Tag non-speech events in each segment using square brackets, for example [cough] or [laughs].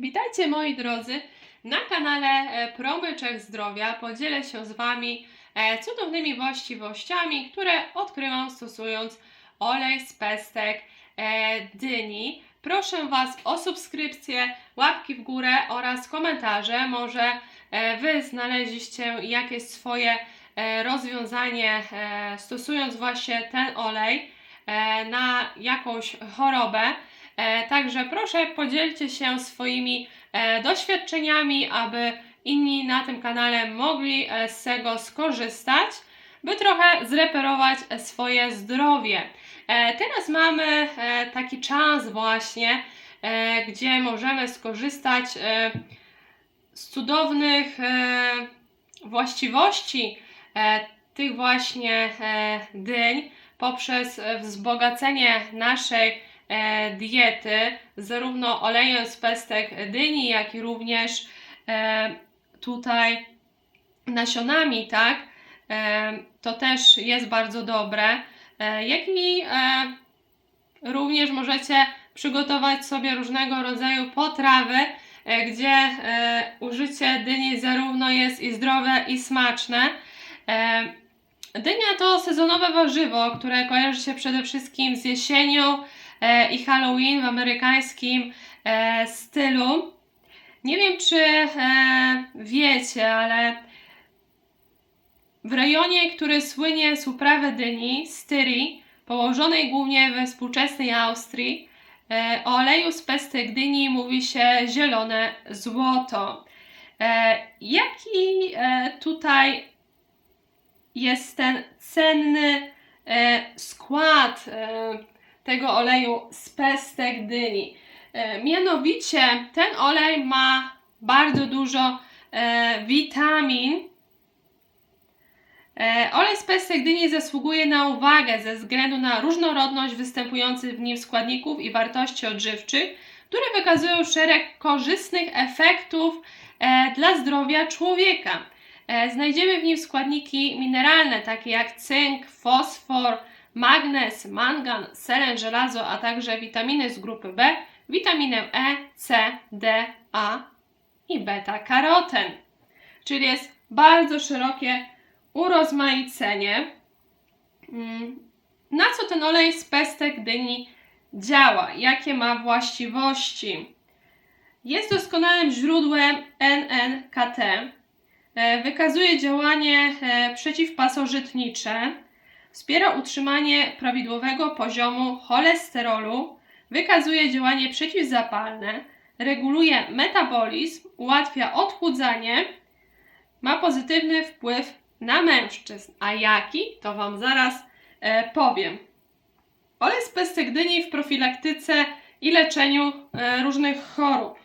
Witajcie moi drodzy. Na kanale e, Promyczek Zdrowia podzielę się z Wami e, cudownymi właściwościami, które odkryłam stosując olej z pestek e, dyni. Proszę Was o subskrypcję, łapki w górę oraz komentarze. Może Wy znaleźliście jakieś swoje rozwiązanie stosując właśnie ten olej na jakąś chorobę. E, Także proszę podzielcie się swoimi e, doświadczeniami, aby inni na tym kanale mogli e, z tego skorzystać, by trochę zreperować swoje zdrowie. Teraz mamy taki czas właśnie, gdzie możemy skorzystać z cudownych właściwości tych właśnie dyń poprzez wzbogacenie naszej diety, zarówno olejem z pestek dyni, jak i również e, tutaj nasionami, tak? E, to też jest bardzo dobre. E, jak i e, również możecie przygotować sobie różnego rodzaju potrawy, e, gdzie e, użycie dyni zarówno jest i zdrowe, i smaczne. E, dynia to sezonowe warzywo, które kojarzy się przede wszystkim z jesienią, e, i Halloween w amerykańskim e, stylu. Nie wiem, czy e, wiecie, ale w rejonie, który słynie z uprawy dyni, Styrii, położonej głównie we współczesnej Austrii, e, o oleju z pestek dyni mówi się zielone złoto. E, jaki e, tutaj jest ten cenny e, skład e, tego oleju z pestek dyni. E, mianowicie ten olej ma bardzo dużo e, witamin. E, olej z pestek dyni zasługuje na uwagę ze względu na różnorodność występujących w nim składników i wartości odżywczych, które wykazują szereg korzystnych efektów dla zdrowia człowieka. Znajdziemy w nim składniki mineralne takie jak cynk, fosfor, magnez, mangan, selen, żelazo, a także witaminy z grupy B, witaminę E, C, D, A i beta-karoten. Czyli jest bardzo szerokie urozmaicenie. Mm, Na co ten olej z pestek dyni działa? Jakie ma właściwości? Jest doskonałym źródłem NNKT. E, Wykazuje działanie e, przeciwpasożytnicze, Wspiera utrzymanie prawidłowego poziomu cholesterolu, wykazuje działanie przeciwzapalne, reguluje metabolizm, ułatwia odchudzanie, ma pozytywny wpływ na mężczyzn. A jaki? To Wam zaraz e, powiem. Olej z pestek dyni w profilaktyce i leczeniu e, różnych chorób.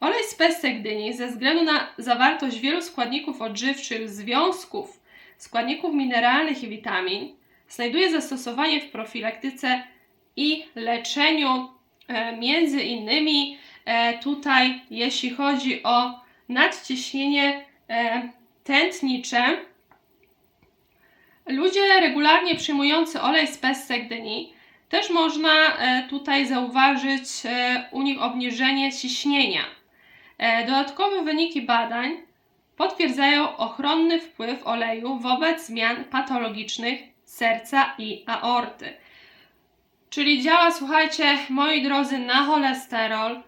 Olej z pestek dyni ze względu na zawartość wielu składników odżywczych, związków, składników mineralnych i witamin znajduje zastosowanie w profilaktyce i leczeniu, e, między innymi e, tutaj, jeśli chodzi o nadciśnienie e, tętnicze. Ludzie regularnie przyjmujący olej z pestek dyni też można tutaj zauważyć u nich obniżenie ciśnienia. Dodatkowe wyniki badań potwierdzają ochronny wpływ oleju wobec zmian patologicznych serca i aorty. Czyli działa, słuchajcie, moi drodzy, na cholesterol,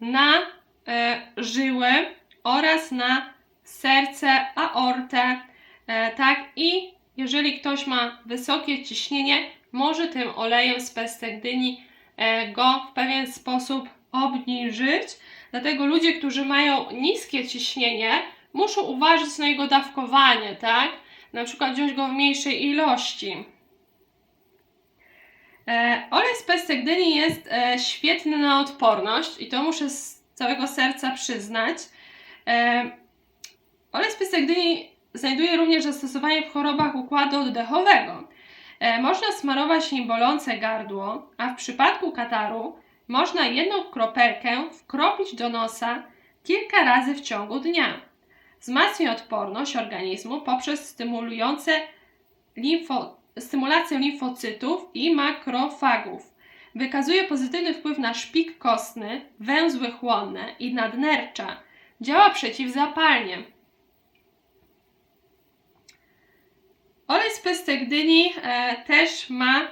na e, żyły oraz na serce, aortę, e, tak i jeżeli ktoś ma wysokie ciśnienie, może tym olejem z pestek dyni e, go w pewien sposób obniżyć. Dlatego ludzie, którzy mają niskie ciśnienie, muszą uważać na jego dawkowanie, tak? Na przykład wziąć go w mniejszej ilości. E, olej z pestek dyni jest e, świetny na odporność i to muszę z całego serca przyznać. E, olej z pestek dyni znajduje również zastosowanie w chorobach układu oddechowego. E, można smarować nim bolące gardło, a w przypadku kataru można jedną kropelkę wkropić do nosa kilka razy w ciągu dnia. Wzmacnia odporność organizmu poprzez stymulujące limfo, stymulację limfocytów i makrofagów. Wykazuje pozytywny wpływ na szpik kostny, węzły chłonne i nadnercza. Działa przeciwzapalnie. Olej z pestek dyni e, też ma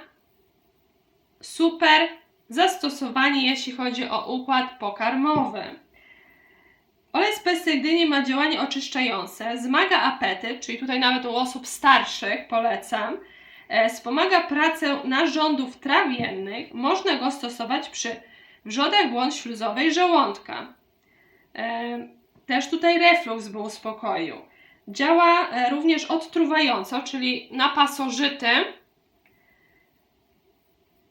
super zastosowanie, jeśli chodzi o układ pokarmowy. Olej z pestek dyni ma działanie oczyszczające, wzmaga apetyt, czyli tutaj nawet u osób starszych polecam. E, Wspomaga pracę narządów trawiennych. Można go stosować przy wrzodach błąd śluzowej żołądka. E, Też tutaj reflux by uspokoił. Działa e, również odtruwająco, czyli na pasożyty.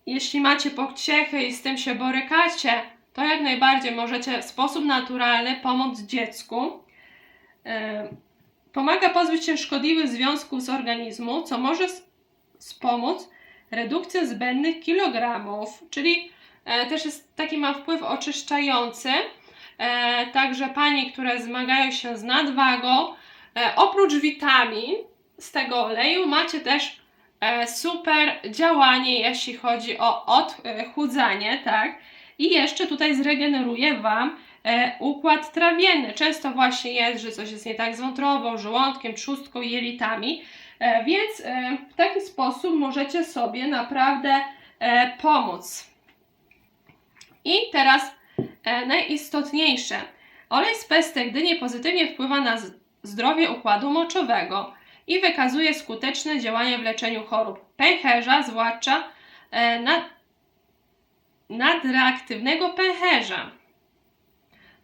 Jeśli macie pociechy i z tym się borykacie, to jak najbardziej możecie w sposób naturalny pomóc dziecku. E, Pomaga pozbyć się szkodliwych związków z organizmu, co może wspomóc redukcję zbędnych kilogramów, czyli e, też jest taki ma wpływ oczyszczający. E, także panie, które zmagają się z nadwagą, oprócz witamin z tego oleju macie też super działanie, jeśli chodzi o odchudzanie, tak? I jeszcze tutaj zregeneruje Wam e, układ trawienny. Często właśnie jest, że coś jest nie tak z wątrobą, żołądkiem, trzustką, jelitami, e, więc e, w taki sposób możecie sobie naprawdę pomóc. I teraz najistotniejsze. Olej z pestek dyni pozytywnie wpływa na zdrowie układu moczowego i wykazuje skuteczne działanie w leczeniu chorób pęcherza, zwłaszcza nad, nadreaktywnego pęcherza.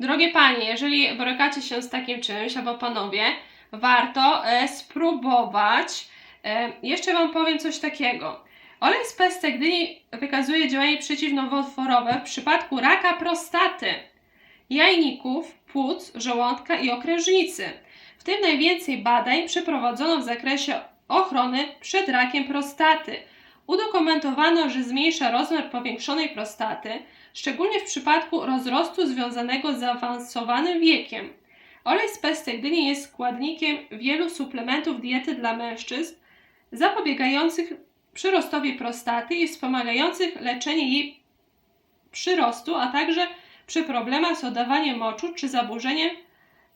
Drogie panie, jeżeli borykacie się z takim czymś, albo panowie, warto e, spróbować. E, jeszcze Wam powiem coś takiego. Olej z pestek dyni wykazuje działanie przeciwnowotworowe w przypadku raka prostaty, jajników, płuc, żołądka i okrężnicy. W tym najwięcej badań przeprowadzono w zakresie ochrony przed rakiem prostaty. Udokumentowano, że zmniejsza rozmiar powiększonej prostaty, szczególnie w przypadku rozrostu związanego z zaawansowanym wiekiem. Olej z pestek dyni jest składnikiem wielu suplementów diety dla mężczyzn, zapobiegających przyrostowi prostaty i wspomagających leczenie jej przyrostu, a także przy problemach z oddawaniem moczu czy, zaburzeniem,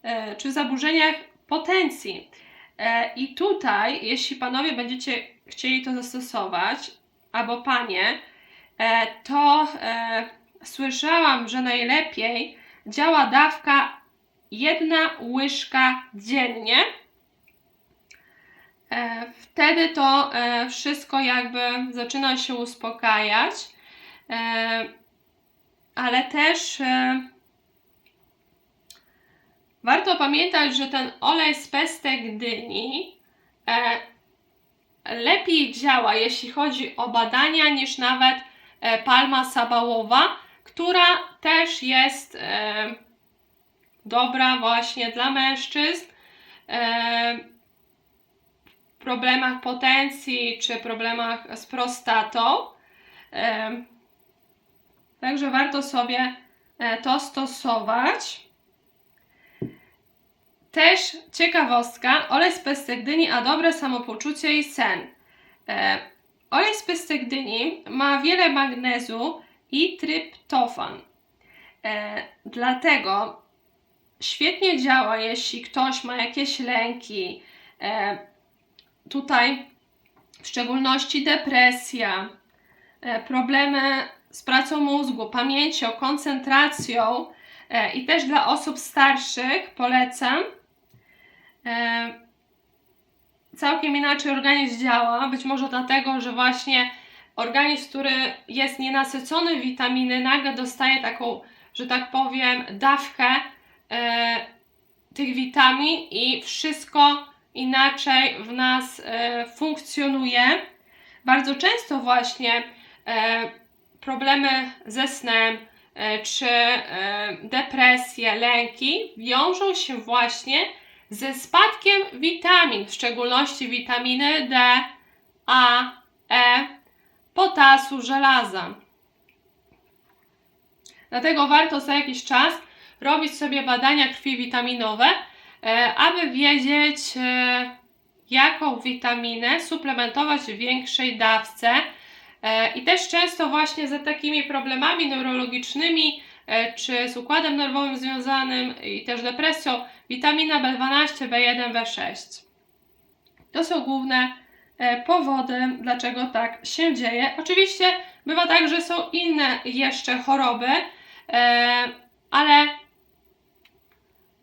e, czy zaburzeniach potencji. E, I tutaj, jeśli panowie będziecie chcieli to zastosować, albo panie, e, to e, słyszałam, że najlepiej działa dawka jedna łyżka dziennie. E, Wtedy to wszystko jakby zaczyna się uspokajać, ale też warto pamiętać, że ten olej z pestek dyni lepiej działa, jeśli chodzi o badania, niż nawet e, palma sabałowa, która też jest e, dobra właśnie dla mężczyzn. E, w problemach potencji czy problemach z prostatą. Także warto sobie to stosować. Też ciekawostka, olej z pestek dyni, a dobre samopoczucie i sen. E, olej z pestek dyni ma wiele magnezu i tryptofan. E, dlatego świetnie działa, jeśli ktoś ma jakieś lęki, e, tutaj w szczególności depresja, e, problemy z pracą mózgu, pamięcią, koncentracją e, i też dla osób starszych polecam. E, całkiem inaczej organizm działa, być może dlatego, że właśnie organizm, który jest nienasycony witaminy, nagle dostaje taką, że tak powiem, dawkę e, tych witamin i wszystko inaczej w nas e, funkcjonuje. Bardzo często właśnie problemy ze snem czy depresje, lęki wiążą się właśnie ze spadkiem witamin, w szczególności witaminy D, A, E, potasu, żelaza. Dlatego warto co jakiś czas robić sobie badania krwi witaminowe, e, aby wiedzieć, e, jaką witaminę suplementować w większej dawce. E, I też często właśnie z takimi problemami neurologicznymi czy z układem nerwowym związanym i też depresją, witamina B12, B1, B6. To są główne e, powody, dlaczego tak się dzieje. Oczywiście bywa tak, że są inne jeszcze choroby, e, ale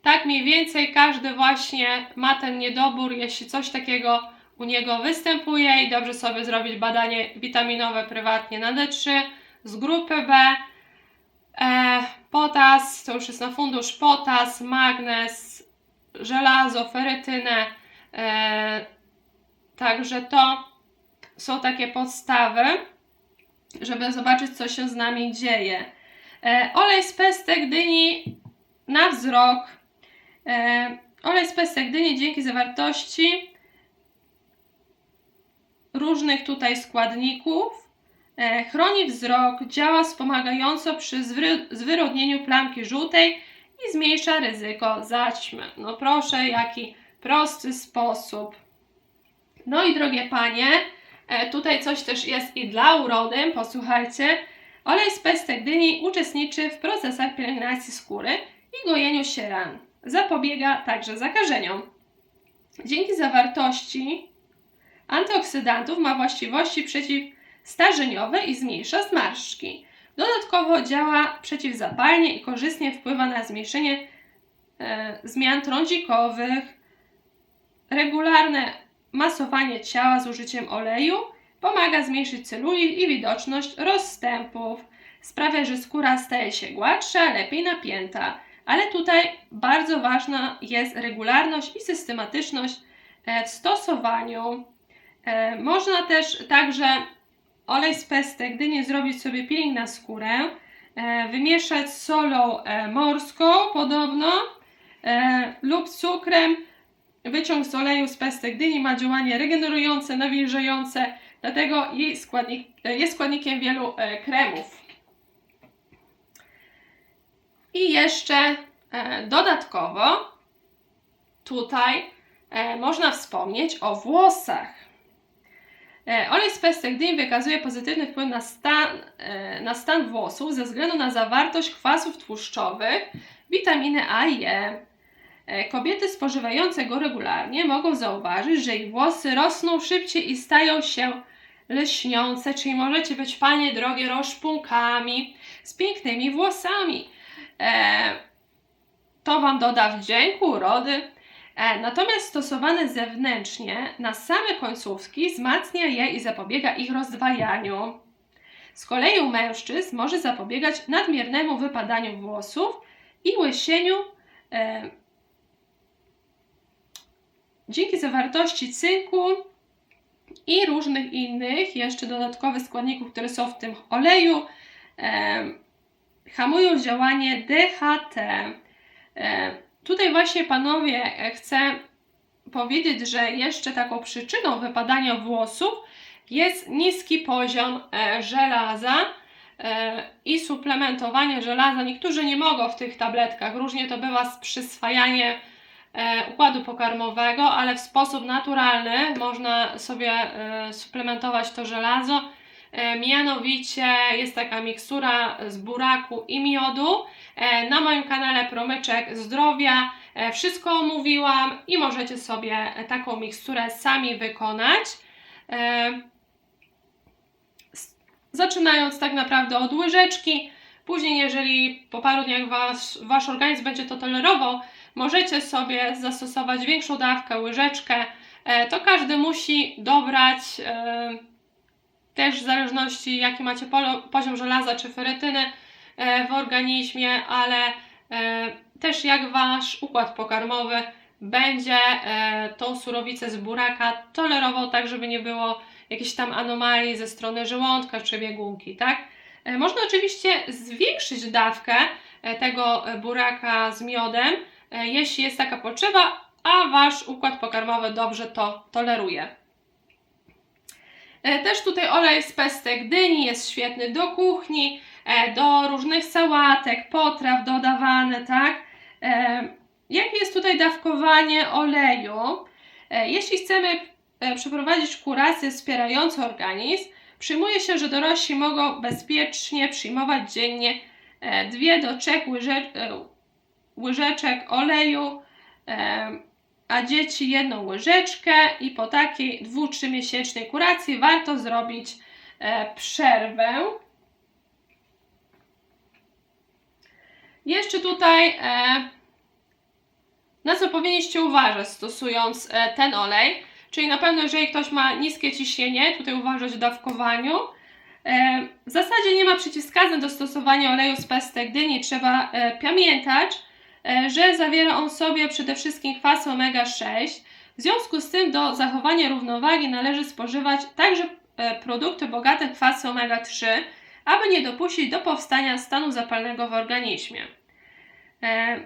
tak mniej więcej każdy właśnie ma ten niedobór, jeśli coś takiego u niego występuje i dobrze sobie zrobić badanie witaminowe prywatnie na D3 z grupy B. E, potas, to już jest na fundusz potas, magnez, żelazo, ferytynę. E, także to są takie podstawy, żeby zobaczyć, co się z nami dzieje. E, olej z pestek dyni na wzrok. E, olej z pestek dyni dzięki zawartości różnych tutaj składników. E, chroni wzrok, działa wspomagająco przy zwy- zwyrodnieniu plamki żółtej i zmniejsza ryzyko zaćmy. No proszę, jaki prosty sposób. No i drogie panie, e, tutaj coś też jest i dla urody, posłuchajcie. Olej z pestek dyni uczestniczy w procesach pielęgnacji skóry i gojeniu się ran. Zapobiega także zakażeniom. Dzięki zawartości antyoksydantów ma właściwości przeciwstarzeniowe i zmniejsza zmarszczki. Dodatkowo działa przeciwzapalnie i korzystnie wpływa na zmniejszenie e, zmian trądzikowych, regularne masowanie ciała z użyciem oleju pomaga zmniejszyć celulit i widoczność rozstępów. Sprawia, że skóra staje się gładsza, lepiej napięta. Ale tutaj bardzo ważna jest regularność i systematyczność e, w stosowaniu. E, Można też także olej z pestek dyni zrobić sobie peeling na skórę, e, wymieszać z solą e, morską podobno e, lub cukrem. Wyciąg z oleju z pestek dyni ma działanie regenerujące, nawilżające, dlatego jej składnik, e, jest składnikiem wielu e, kremów. I jeszcze e, dodatkowo tutaj e, można wspomnieć o włosach. E, Olej z pestek dyni wykazuje pozytywny wpływ na stan, e, na stan włosów ze względu na zawartość kwasów tłuszczowych, witaminy A i E. E, Kobiety spożywające go regularnie mogą zauważyć, że ich włosy rosną szybciej i stają się lśniące, czyli możecie być panie drogie roszpunkami z pięknymi włosami. To Wam doda wdzięku, urody. E, Natomiast stosowane zewnętrznie na same końcówki wzmacnia je i zapobiega ich rozdwajaniu. Z kolei u mężczyzn może zapobiegać nadmiernemu wypadaniu włosów i łysieniu e, dzięki zawartości cynku i różnych innych jeszcze dodatkowych składników, które są w tym oleju, e, hamują działanie DHT. E, Tutaj właśnie panowie e, chcę powiedzieć, że jeszcze taką przyczyną wypadania włosów jest niski poziom e, żelaza e, i suplementowanie żelaza. Niektórzy nie mogą w tych tabletkach, różnie to bywa z przyswajaniem układu pokarmowego, ale w sposób naturalny można sobie suplementować to żelazo. E, Mianowicie jest taka mikstura z buraku i miodu. E, Na moim kanale Promyczek Zdrowia e, wszystko omówiłam i możecie sobie taką miksturę sami wykonać. Zaczynając tak naprawdę od łyżeczki, później jeżeli po paru dniach wasz, organizm będzie to tolerował, możecie sobie zastosować większą dawkę, łyżeczkę. To każdy musi dobrać też w zależności jaki macie poziom żelaza czy ferytyny e, w organizmie, ale e, też jak wasz układ pokarmowy będzie e, tą surowicę z buraka tolerował tak, żeby nie było jakichś tam anomalii ze strony żołądka czy biegunki, tak? Można oczywiście zwiększyć dawkę tego buraka z miodem, jeśli jest taka potrzeba, a wasz układ pokarmowy dobrze to toleruje. E, Też tutaj olej z pestek dyni jest świetny do kuchni, e, do różnych sałatek, potraw dodawane, tak? E, Jakie jest tutaj dawkowanie oleju? Jeśli chcemy przeprowadzić kurację wspierającą organizm, Przyjmuje się, że dorośli mogą bezpiecznie przyjmować dziennie 2 do 3 łyże, e, łyżeczek oleju, a dzieci jedną łyżeczkę i po takiej 2-3 miesięcznej kuracji warto zrobić e, przerwę. Jeszcze tutaj e, na co powinniście uważać stosując e, ten olej, czyli na pewno jeżeli ktoś ma niskie ciśnienie, tutaj uważać w dawkowaniu. W zasadzie nie ma przeciwwskazań do stosowania oleju z pestek dyni. Trzeba pamiętać, że zawiera on w sobie przede wszystkim kwasy omega-6. W związku z tym do zachowania równowagi należy spożywać także e, produkty bogate w kwasy omega-3, aby nie dopuścić do powstania stanu zapalnego w organizmie. E,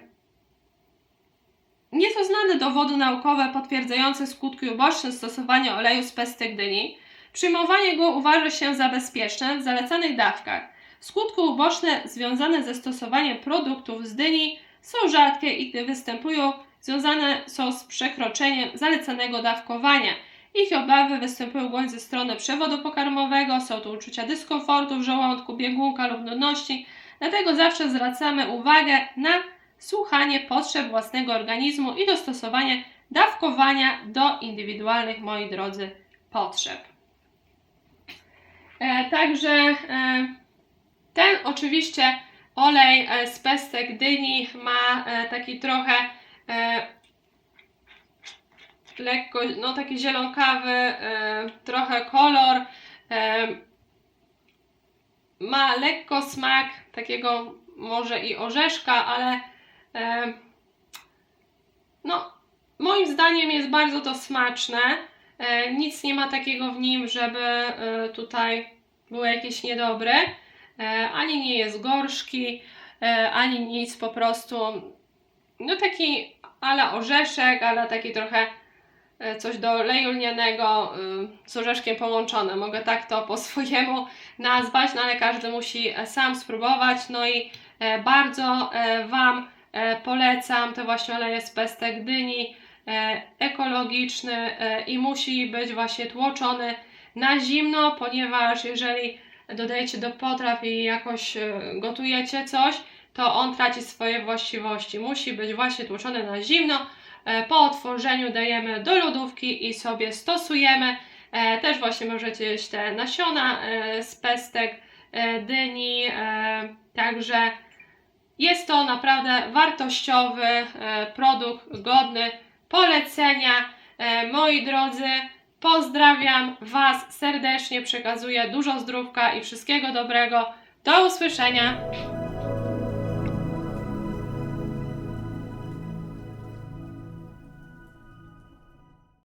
Nie są znane dowody naukowe potwierdzające skutki uboczne stosowania oleju z pestek dyni. Przyjmowanie go uważa się za bezpieczne w zalecanych dawkach. Skutki uboczne związane ze stosowaniem produktów z dyni są rzadkie i gdy występują, związane są z przekroczeniem zalecanego dawkowania. Ich obawy występują bądź ze strony przewodu pokarmowego, są to uczucia dyskomfortu w żołądku, biegunka lub nudności, dlatego zawsze zwracamy uwagę na słuchanie potrzeb własnego organizmu i dostosowanie dawkowania do indywidualnych, moi drodzy, potrzeb. E, także e, ten oczywiście olej e, z pestek dyni ma e, taki trochę e, lekko, no taki zielonkawy, trochę kolor. Ma lekko smak takiego może i orzeszka, ale no moim zdaniem jest bardzo to smaczne. Nic nie ma takiego w nim, żeby tutaj było jakieś niedobre. E, ani nie jest gorzki, e, ani nic, po prostu no taki ala orzeszek, ale taki trochę e, coś do oleju lnianego z orzeszkiem połączone. Mogę tak to po [laughs] swojemu nazwać, no ale każdy musi sam spróbować. No i bardzo Wam polecam te właśnie oleje z pestek dyni, ekologiczny i musi być właśnie tłoczony na zimno, ponieważ jeżeli dodajecie do potraw i jakoś e, gotujecie coś, to on traci swoje właściwości. Musi być właśnie tłoczony na zimno. E, Po otworzeniu dajemy do lodówki i sobie stosujemy. E, Też właśnie możecie jeść te nasiona z pestek dyni, także jest to naprawdę wartościowy produkt, godny polecenia. Moi drodzy, pozdrawiam Was serdecznie, przekazuję dużo zdrówka i wszystkiego dobrego. Do usłyszenia!